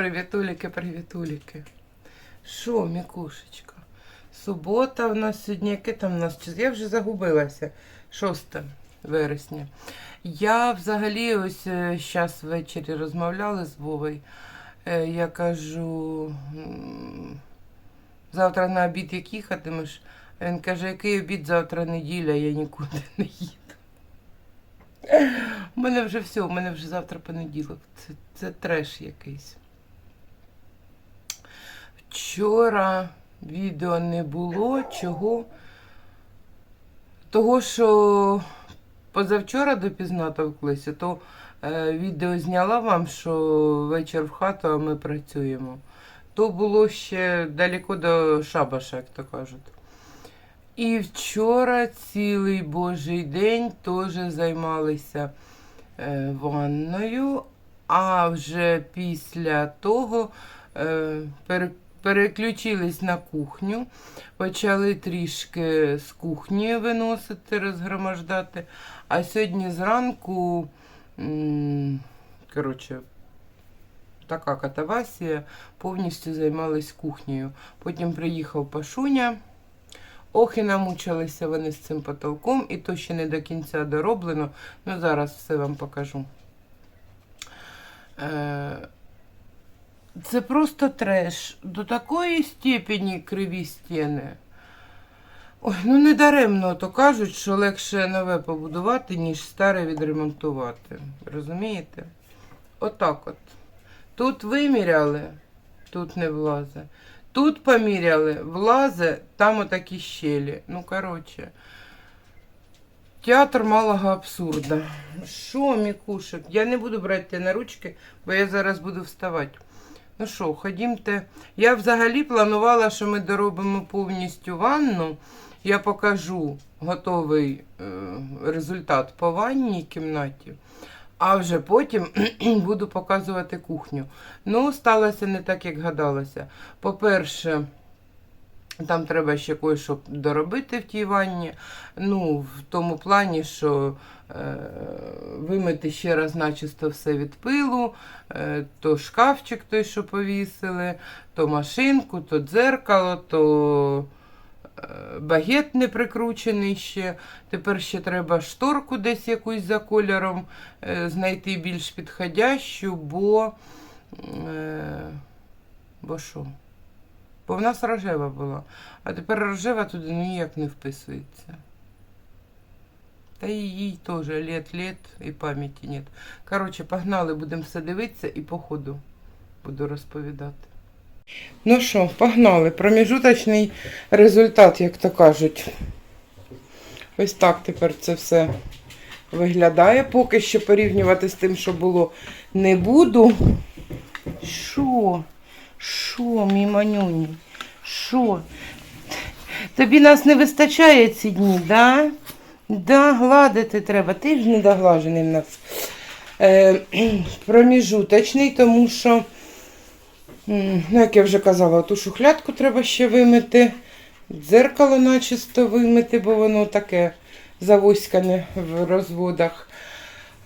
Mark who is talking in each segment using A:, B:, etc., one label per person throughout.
A: Привітуліки, привітуліки. Що, Мікушечка? Субота в нас сьогодні, яке там у нас? Я вже загубилася. 6 вересня. Я взагалі ось зараз ввечері розмовляли з Вовою. Е, Я кажу, завтра на обід як їхатимеш? Він каже, який обід завтра неділя, я нікуди не їду. У мене вже все, у мене вже завтра понеділок. Це, це треш якийсь. Вчора відео не було. Чого? Того, що позавчора допізна товклися, то е, відео зняла вам, що вечір в хату, а ми працюємо. То було ще далеко до шабаша, як то кажуть. І вчора цілий божий день теж займалися е, ванною, а вже після того е, пере, переключились на кухню, почали трішки з кухні виносити, розгромождати. А сьогодні зранку, коротше, така катавасія, повністю займались кухнею. Потім приїхав Пашуня. Ох, і намучилися вони з цим потолком, і то ще не до кінця дороблено. Ну, зараз все вам покажу. Е, Це просто треш. До такої степені криві стіни. Ой, ну не даремно то кажуть, що легше нове побудувати, ніж старе відремонтувати. Розумієте? Отак от. Тут виміряли, тут не влазе. Тут поміряли, влазе, там отакі щелі. Ну, коротше. Театр малого абсурда. Що, Мікушек? Я не буду брати на ручки, бо я зараз буду вставати. Ну що, ходімте. Я взагалі планувала, що ми доробимо повністю ванну. Я покажу готовий е, результат по ванній кімнаті. А вже потім буду показувати кухню. Ну, сталося не так, як гадалося. По-перше, там треба ще кое-що доробити в тій ванні. Ну, в тому плані, що е, вимити ще раз начисто все від пилу, е, то шкафчик той, що повісили, то машинку, то дзеркало, то е, багет не прикручений ще. Тепер ще треба шторку десь якусь за кольором е, знайти більш підходящу, бо. Е, бо що? Бо в нас рожева була. А тепер рожева туди ніяк не вписується. Та і їй теж лет-лет і пам'яті нет. Коротше, погнали, будемо все дивитися і по ходу буду розповідати. Ну що, погнали. Проміжуточний результат, як то кажуть. Ось так тепер це все виглядає. Поки що порівнювати з тим, що було, не буду. Що? Що, мій манюній? Що? Тобі нас не вистачає ці дні, да? Да, гладити треба. Ти ж недоглажений в нас. Е, проміжуточний, тому що, ну, як я вже казала, ту шухлядку треба ще вимити. Дзеркало начисто вимити, бо воно таке завоськане в розводах.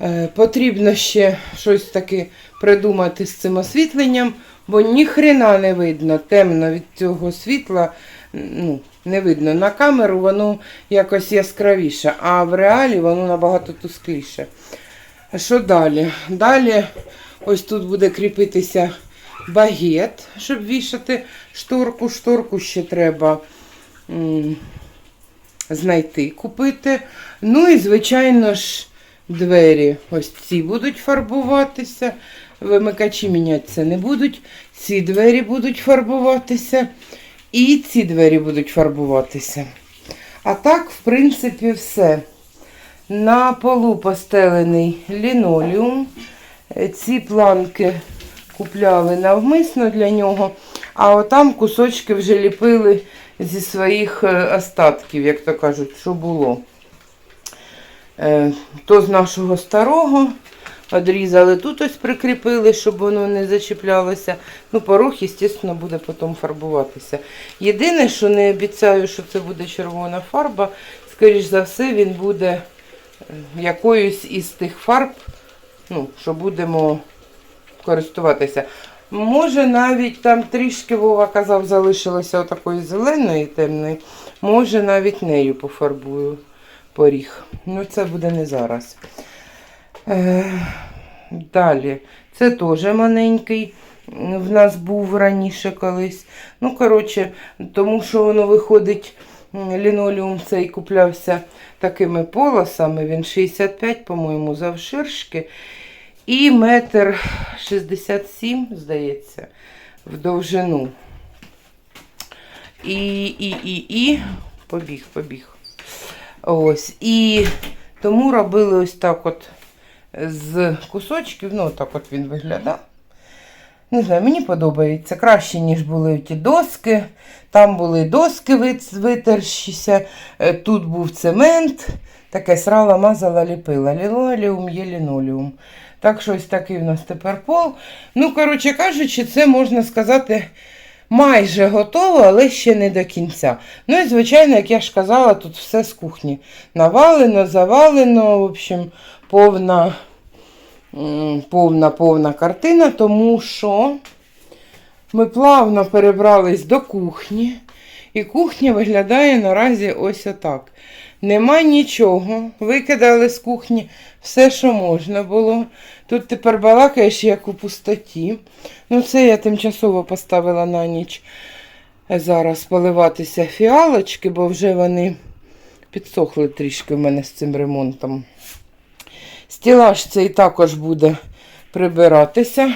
A: Е, потрібно ще щось таке придумати з цим освітленням, бо ніхрена не видно. Темно від цього світла. Ну, не видно. На камеру воно якось яскравіше, а в реалі воно набагато тускліше. Що далі? Далі ось тут буде кріпитися багет, щоб вішати шторку. Шторку ще треба м, знайти, купити. Ну і, звичайно ж, двері ось ці будуть фарбуватися. Вимикачі мінятися не будуть. Ці двері будуть фарбуватися. І ці двері будуть фарбуватися. А так, в принципі, все. На полу постелений лінолеум. Ці планки купляли навмисно для нього, а отам кусочки вже ліпили зі своїх е, остатків, як то кажуть, що було. Е, То з нашого старого Одрізали тут ось прикріпили, щоб воно не зачіплялося. Ну, порог, звісно, буде потім фарбуватися. Єдине, що не обіцяю, що це буде червона фарба, скоріш за все, він буде е, якоюсь із тих фарб, ну, що будемо користуватися. Може, навіть там трішки Вова казав, залишилося отакої зеленої темної. Може, навіть нею пофарбую поріг. Ну, це буде не зараз. Е, далі. Це теж маленький. В нас був раніше колись. Ну, коротше, тому що воно виходить, лінолеум цей куплявся такими полосами. Він 65, по-моєму, завширшки. І метр 67, здається, в довжину. І, і, і, і, побіг, побіг. Ось. І тому робили ось так от з кусочків. Ну, так от він виглядав. Не знаю, мені подобається. Краще, ніж були ті доски. Там були доски вит- витершіся, е, тут був цемент. Таке срала, мазала, ліпила. Лінолеум є лінолеум. Так що ось такий у нас тепер пол. Ну, коротше кажучи, це можна сказати майже готово, але ще не до кінця. Ну і, звичайно, як я ж казала, тут все з кухні. Навалено, завалено, в общем, повна, повна, повна картина, тому що ми плавно перебрались до кухні. І кухня виглядає наразі ось отак. Нема нічого. Викидали з кухні все, що можна було. Тут тепер балакаєш, як у пустоті. Ну, це я тимчасово поставила на ніч зараз поливатися фіалочки, бо вже вони підсохли трішки в мене з цим ремонтом. Стілаж цей також буде прибиратися.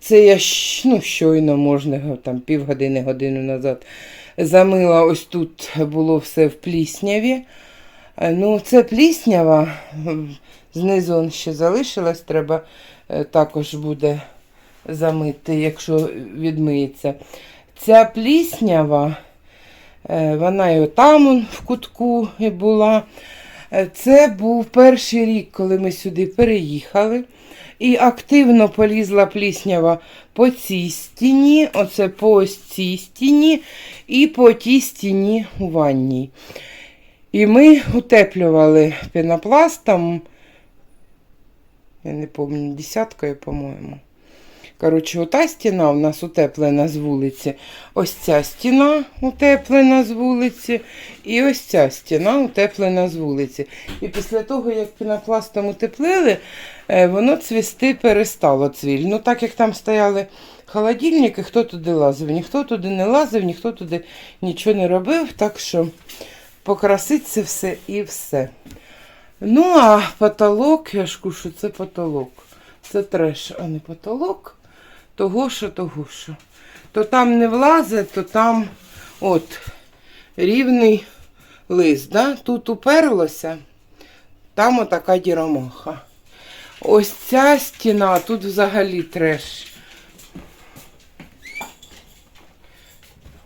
A: Це я ну, щойно можна там півгодини, годину назад замила. Ось тут було все в плісняві. Е, Ну, це пліснява. Знизу он ще залишилось, треба е, також буде замити, якщо відмиється. Ця пліснява, е, вона і отам в кутку була. Е, Це був перший рік, коли ми сюди переїхали. І активно полізла пліснява по цій стіні, оце по ось цій стіні і по тій стіні у ванній. І ми утеплювали пенопластом, я не пам'ятаю, десяткою, по-моєму. Коротше, ота стіна у нас утеплена з вулиці. Ось ця стіна утеплена з вулиці. І ось ця стіна утеплена з вулиці. І після того, як пінопластом утеплили, е, воно цвісти перестало цвіль. Ну, так як там стояли холодильники, хто туди лазив? Ніхто туди не лазив, ніхто туди нічого не робив. Так що покрасить це все і все. Ну, а потолок, я ж кушу, це потолок. Це треш, а не потолок. Того що, того що. То там не влазить, то там от рівний лист. Да? Тут уперлося, там отака діромаха. Ось ця стіна, тут взагалі треш.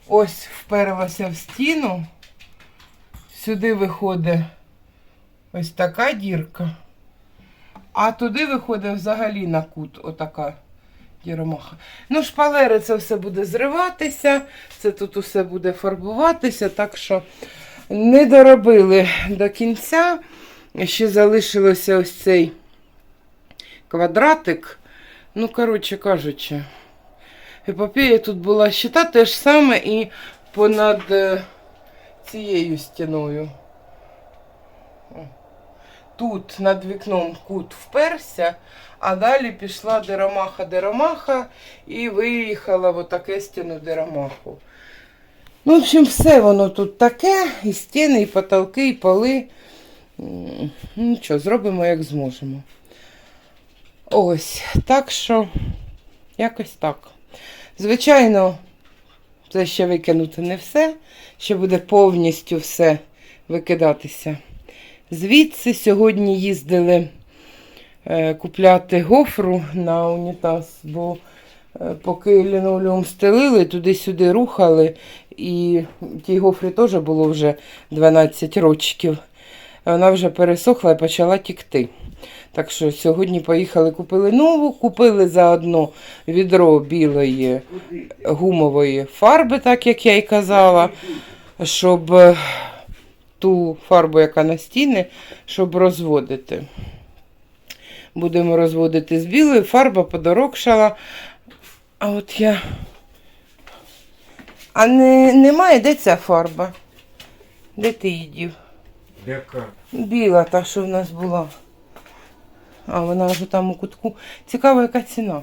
A: Ось вперлося в стіну. Сюди виходить ось така дірка. А туди виходить взагалі на кут отака діромаха. Ну, шпалери це все буде зриватися, це тут усе буде фарбуватися, так що не доробили до кінця. Ще залишилося ось цей квадратик. Ну, коротше кажучи, епопея тут була щита те ж саме і понад е, цією стіною. Тут над вікном кут вперся, а далі пішла деромаха-деромаха і виїхала в отаке стіну деромаху. Ну, в общем, все воно тут таке, і стіни, і потолки, і поли. М, Нічого, зробимо як зможемо. Ось, так що, якось так. Звичайно, це ще викинути не все, ще буде повністю все викидатися. Звідси сьогодні їздили купляти гофру на унітаз, бо е, поки лінолеум стелили, туди-сюди рухали, і тій гофрі теж було вже 12 рочків. Вона вже пересохла і почала тікти. Так що сьогодні поїхали, купили нову, купили заодно відро білої гумової фарби, так як я й казала, щоб е, ту фарбу, яка на стіни, щоб розводити. Будемо розводити з білою, фарба подорокшала. А от я. А не, немає, де ця фарба? Де ти її дів?
B: Яка?
A: Біла та, що в нас була. А вона вже там у кутку. Цікаво, яка ціна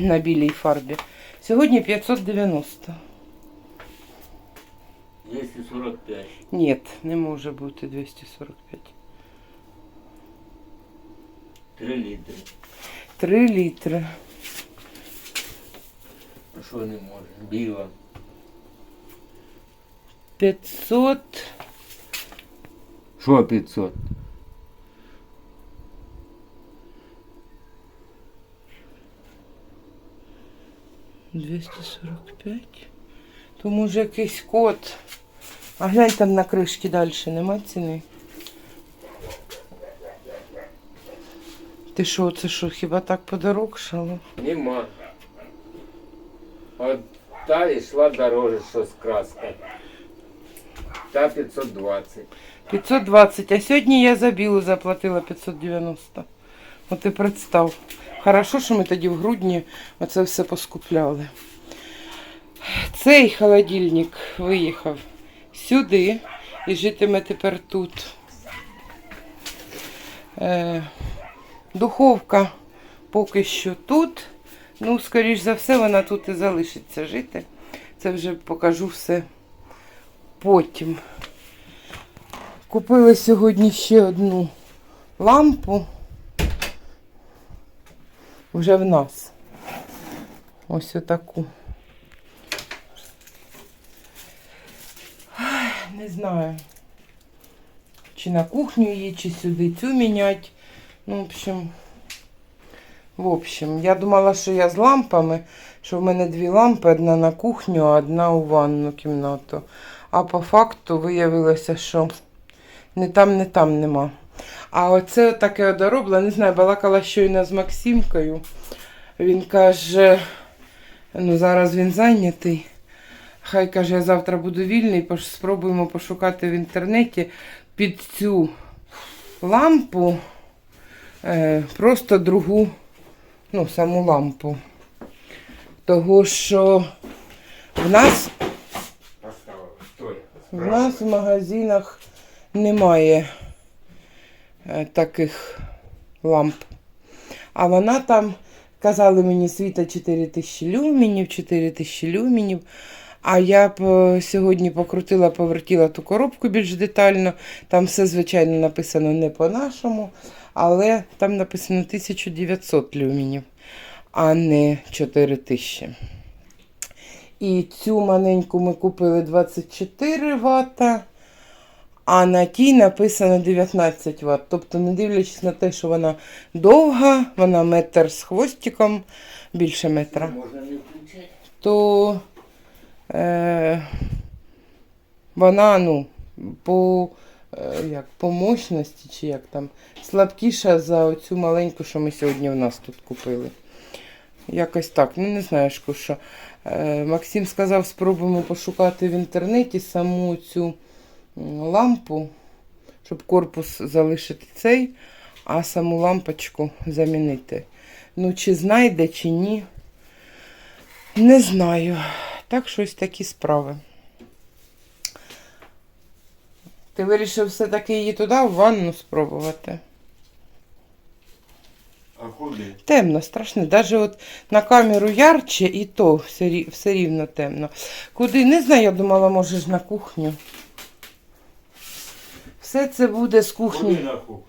A: на білій фарбі. Сьогодні 590.
B: 245.
A: Ні, не може бути 245.
B: 3 літри.
A: 3 літри.
B: А що не може? Біла.
A: 500.
B: Що 500?
A: — 245. То може якийсь код. А глянь там на кришки далі, нема ціни. Ти що, це що, хіба так подорожчало?
B: Нема. От та йшла дороже, що з краска. Та 520.
A: 520, а сьогодні я за білу заплатила 590. От ти представ. Хорошо, що ми тоді в грудні оце все поскупляли. Цей холодильник виїхав сюди і житиме тепер тут. Е, духовка поки що тут. Ну, скоріш за все, вона тут і залишиться жити. Це вже покажу все потім. Купили сьогодні ще одну лампу. Вже в нас. Ось отаку. Не знаю. Чи на кухню її, чи сюди цю міняти. Ну, в общем, в общем, я думала, що я з лампами, що в мене дві лампи, одна на кухню, а одна у ванну кімнату. А по факту виявилося, що не там, не там нема. А оце таке одоробле, не знаю, балакала щойно з Максимкою. Він каже, ну зараз він зайнятий. Хай каже, я завтра буду вільний, спробуємо пошукати в інтернеті під цю лампу е, просто другу, ну, саму лампу. Того, що в нас в нас в магазинах немає е, таких ламп. А вона там, казали мені, світа 4000 люмінів, 4000 люмінів. А я б е, сьогодні покрутила, повертіла ту коробку більш детально. Там все, звичайно, написано не по-нашому, але там написано 1900 люмінів, а не 4000. І цю маленьку ми купили 24 Вт, а на тій написано 19 Вт. Тобто, не дивлячись на те, що вона довга, вона метр з хвостиком, більше метра, то е, вона ну, по, як, по мощності, чи як там, слабкіша за оцю маленьку, що ми сьогодні в нас тут купили. Якось так, ну не знаю, що. Е, Максим сказав, спробуємо пошукати в інтернеті саму цю лампу, щоб корпус залишити цей, а саму лампочку замінити. Ну, чи знайде, чи ні, не знаю. Так, щось такі справи. Ти вирішив все-таки її туди, в ванну спробувати.
B: А куди?
A: Темно, страшно. Навіть от на камеру ярче і то все, рі- все рівно темно. Куди? Не знаю, я думала, може ж на кухню. Все це буде з кухні
B: Куди на кухню?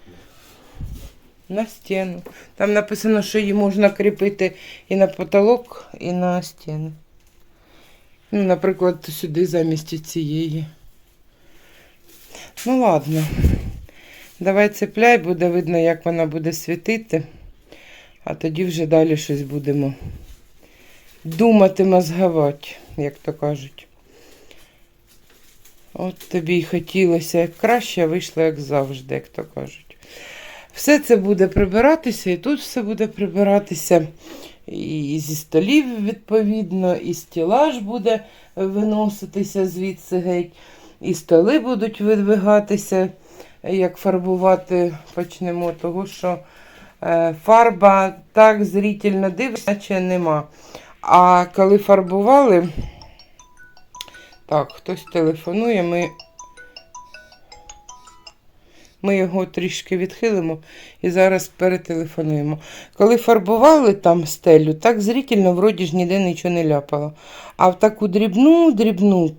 A: на стіну. Там написано, що її можна кріпити і на потолок, і на стіну. Ну, наприклад, сюди замість цієї. Ну, ладно. Давай цепляй, буде видно, як вона буде світити. А тоді вже далі щось будемо думати, мозгувати, як то кажуть. От тобі й хотілося як краще, а вийшло як завжди, як то кажуть. Все це буде прибиратися, і тут все буде прибиратися. І зі столів, відповідно, і стілаж буде виноситися звідси геть, і столи будуть видвигатися, як фарбувати почнемо, того що е, фарба так зрительно дивиться, наче нема. А коли фарбували, так, хтось телефонує, ми, ми його трішки відхилимо і зараз перетелефонуємо. Коли фарбували там стелю, так зрительно вроді ж ніде нічого не ляпало. А в таку дрібну, дрібну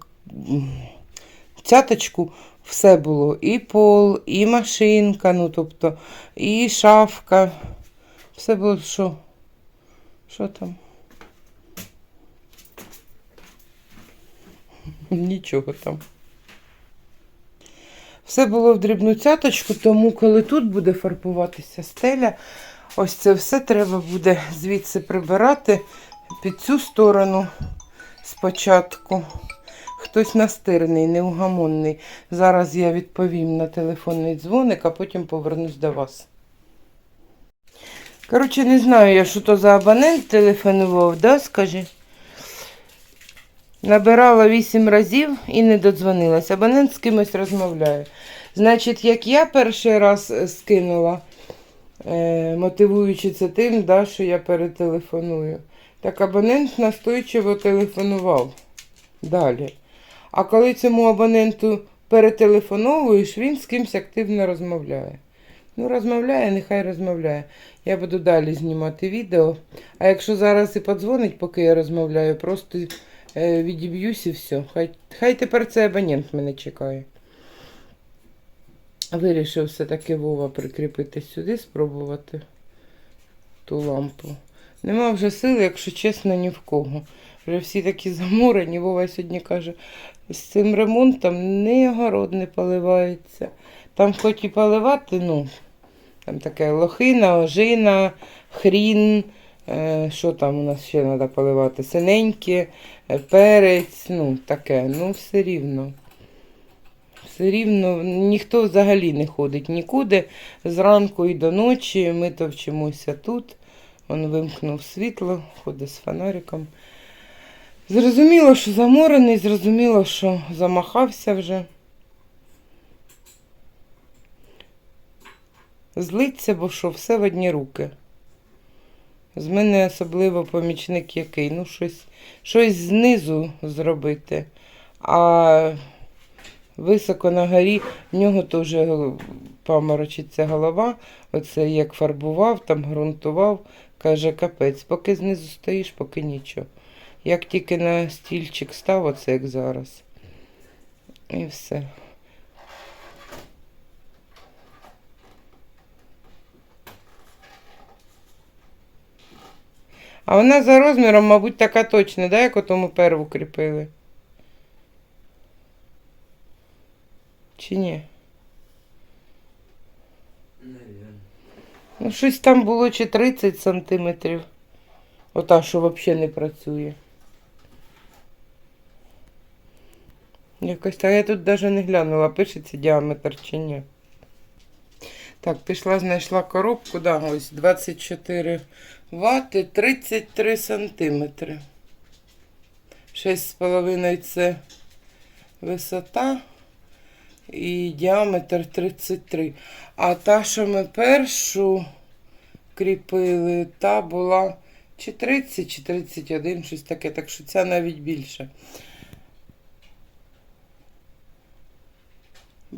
A: цяточку все було. І пол, і машинка, ну тобто, і шафка. Все було що? Що там? Нічого там. Все було в дрібну цяточку, тому коли тут буде фарбуватися стеля, ось це все треба буде звідси прибирати під цю сторону спочатку. Хтось настирний, неугамонний. Зараз я відповім на телефонний дзвоник, а потім повернусь до вас. Коротше, не знаю я, що то за абонент телефонував, да, скажи? Набирала вісім разів і не додзвонилась. Абонент з кимось розмовляє. Значить, як я перший раз е, скинула, е, мотивуючи це тим, да, що я перетелефоную, так абонент настойчиво телефонував далі. А коли цьому абоненту перетелефоновуєш, він з кимось активно розмовляє. Ну, розмовляє, нехай розмовляє. Я буду далі знімати відео. А якщо зараз і подзвонить, поки я розмовляю, просто е, відіб'юсь і все. Хай, хай тепер цей абонент мене чекає. Вирішив все-таки Вова прикріпити сюди, спробувати ту лампу. Нема вже сили, якщо чесно, ні в кого. Вже всі такі заморені. Вова сьогодні каже, з цим ремонтом ні огород не поливається. Там хоч і поливати, ну, там таке лохина, ожина, хрін. Е, що там у нас ще треба поливати? Синеньке, е, перець, ну таке, ну все рівно. Все рівно ніхто взагалі не ходить нікуди. Зранку і до ночі ми то вчимося тут. Он вимкнув світло, ходить з фонариком. Зрозуміло, що заморений, зрозуміло, що замахався вже. Злиться, бо що все в одні руки. З мене особливо помічник який. Ну, щось, щось знизу зробити. А високо на горі в нього теж паморочиться голова. Оце як фарбував, там ґрунтував. Каже, капець, поки знизу стоїш, поки нічого. Як тільки на стільчик став, оце як зараз. І все. А вона за розміром, мабуть, така точна, да, як у тому перву кріпили? Чи ні? Ну, щось там було чи 30 сантиметрів. Ота, що взагалі не працює. Якось так. Я тут навіть не глянула, пишеться діаметр чи ні. Так, пішла, знайшла коробку, да, ось 24 вати, 33 сантиметри. 6,5 це висота і діаметр 33. А та, що ми першу кріпили, та була чи 30, чи 31, щось таке, так що ця навіть більше.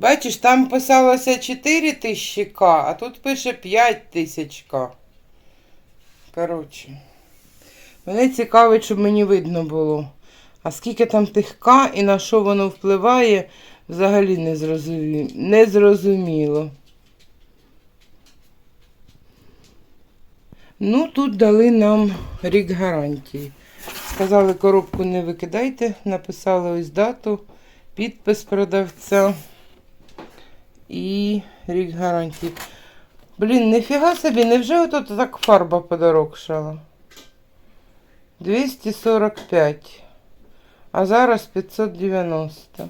A: Бачиш, там писалося 4 тисячі К, а тут пише 5 тисяч К. Коротше. Мене цікавить, щоб мені видно було. А скільки там тих К і на що воно впливає, взагалі не, зрозумі... не зрозуміло. Ну, тут дали нам рік гарантії. Сказали, коробку не викидайте, написали ось дату, підпис продавця і рік гарантії. Блін, ніфіга собі, невже ото так фарба подорожчала? 245. А зараз 590.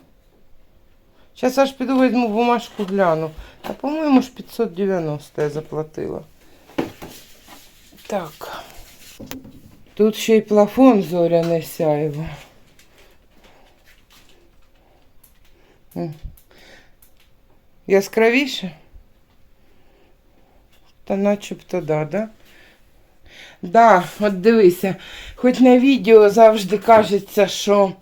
A: Зараз аж піду візьму бумажку гляну. Та, по-моєму, ж 590 я заплатила. Так. Тут ще й плафон зоряне сяєво. Яскравіше? Та начебто да, да? Да, от дивися, хоч на відео завжди кажеться, що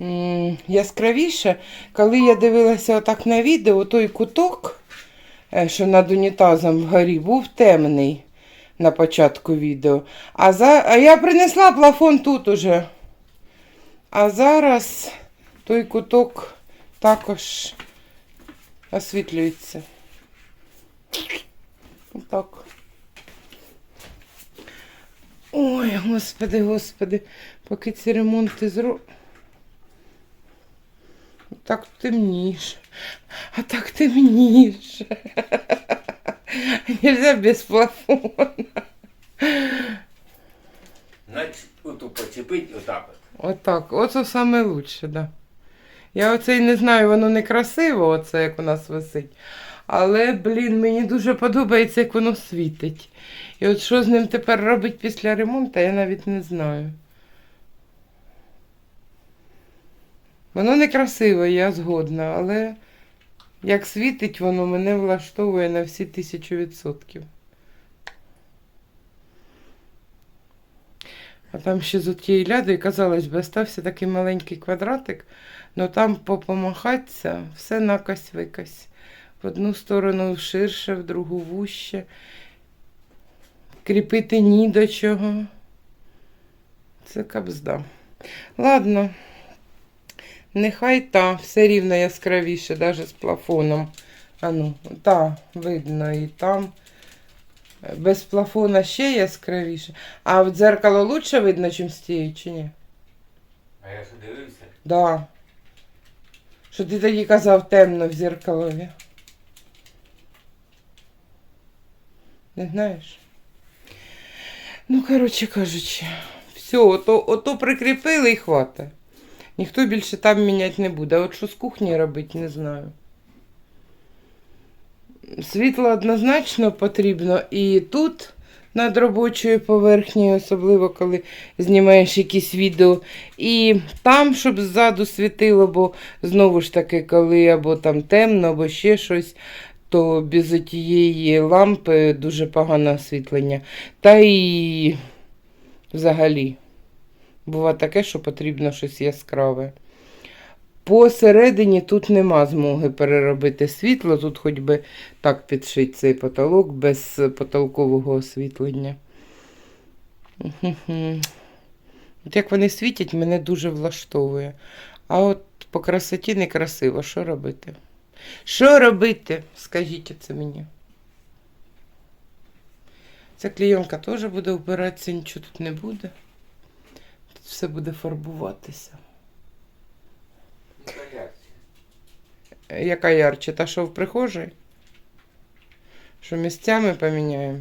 A: м, яскравіше, коли я дивилася отак на відео, той куток, е, що над унітазом вгорі, був темний на початку відео. А, за... а я принесла плафон тут уже. А зараз той куток також освітлюється. Отак. Ой, господи, господи, поки ці ремонти зро... Так темніше. А так темніше. Нельзя без плафона.
B: Значить, оту почепить отак от.
A: Отак, оце саме лучше, да. Я оце й не знаю, воно не красиво, оце як у нас висить. Але, блін, мені дуже подобається, як воно світить. І от що з ним тепер робить після ремонту, я навіть не знаю. Воно не красиве, я згодна, але як світить, воно мене влаштовує на всі тисячу відсотків. А там ще з тією лядою, казалось би, стався такий маленький квадратик, але там попомахатися, все накась викась. В одну сторону ширше, в другу вуще. Кріпити ні до чого. Це кабзда. Ладно, нехай та, все рівно яскравіше, навіть з плафоном. А ну, та, видно і там. Без плафона ще яскравіше. А в дзеркало лучше видно, чим з тією, чи ні?
B: А я що дивився?
A: Да. Що ти тоді казав темно в зеркалові? Не знаєш? Ну, коротше кажучи, все, ото, ото прикріпили і хватає. Ніхто більше там міняти не буде. А от що з кухні робити, не знаю. Світло однозначно потрібно і тут над робочою поверхнею, особливо коли знімаєш якісь відео. І там, щоб ззаду світило, бо знову ж таки, коли або там темно, або ще щось, то без тієї лампи дуже погане освітлення. Та і взагалі буває таке, що потрібно щось яскраве. Посередині тут нема змоги переробити світло, тут хоч би так підшить цей потолок без потолкового освітлення. От як вони світять, мене дуже влаштовує. А от по красоті некрасиво. Що робити? Що робити? Скажіть це мені. Ця клейонка теж буде вбиратися, нічого тут не буде. Тут все буде фарбуватися.
B: Ну, так як?
A: Е, Яка ярче? Та, що в прихожій? Що місцями поміняємо?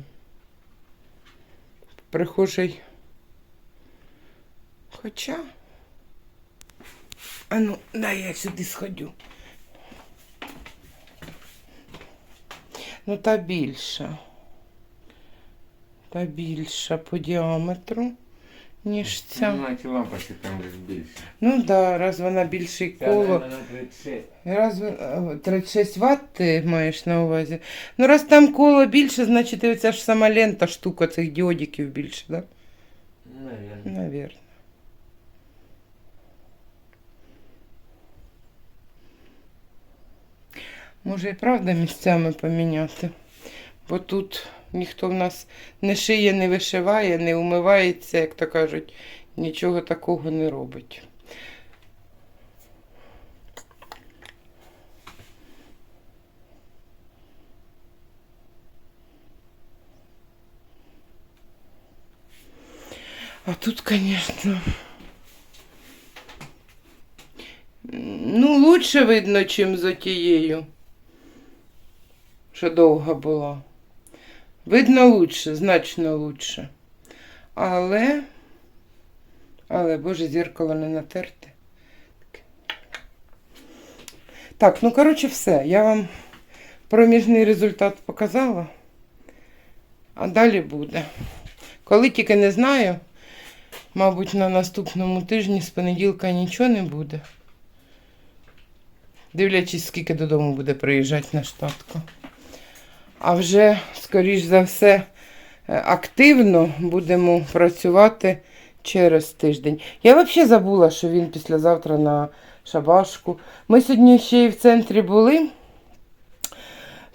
A: В прихожій. Хоча. А ну, дай я сюди сходю. Ну, та більша. Та більша по діаметру, ніж ця.
B: Ну, наче лампочка там десь більше.
A: Ну так, да, раз вона більше
B: Ця,
A: коло.
B: наверно, на 36.
A: Раз ви- а, 36 Вт ти маєш на увазі. Ну, раз там коло більше, значить і оця ж сама лента штука цих діодиків більше, так?
B: Наверно.
A: Да? Навірно. Може і правда місцями поміняти. Бо тут ніхто в нас не шиє, не вишиває, не умивається, як то кажуть, нічого такого не робить. А тут, конечно, ну, лучше видно, чим за тією, що довга була. Видно лучше, значно лучше. Але, але, боже, зеркало не натерте. Так, ну, коротше, все. Я вам проміжний результат показала. А далі буде. Коли тільки не знаю, мабуть, на наступному тижні з понеділка нічого не буде. Дивлячись, скільки додому буде приїжджати на штатку. А вже, скоріш за все, е, активно будемо працювати через тиждень. Я взагалі забула, що він післязавтра на шабашку. Ми сьогодні ще й в центрі були.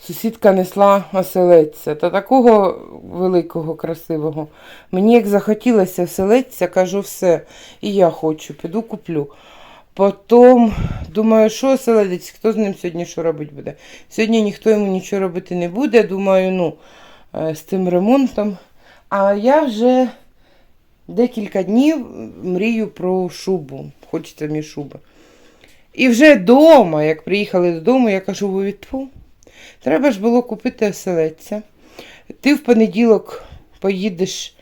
A: Сусідка несла оселедця та такого великого, красивого. Мені як захотілося оселедця, кажу, все, і я хочу, піду куплю. Потім думаю, що оселедець, хто з ним сьогодні що робити буде. Сьогодні ніхто йому нічого робити не буде. Думаю, ну, е, з тим ремонтом. А я вже декілька днів мрію про шубу. Хочеться мені шуби. І вже вдома, як приїхали додому, я кажу, ви відпу. Треба ж було купити оселедця. Ти в понеділок поїдеш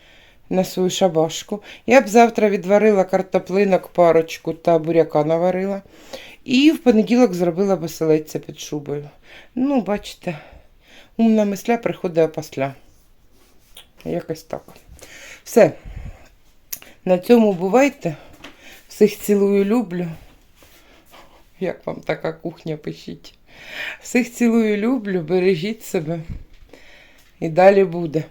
A: на свою шабашку. Я б завтра відварила картоплинок парочку та буряка наварила. І в понеділок зробила б оселедця під шубою. Ну, бачите, умна мисля приходить опосля. Якось так. Все. На цьому бувайте. Всіх цілую, люблю. Як вам така кухня пишіть. Всіх цілую, люблю, бережіть себе. І далі буде.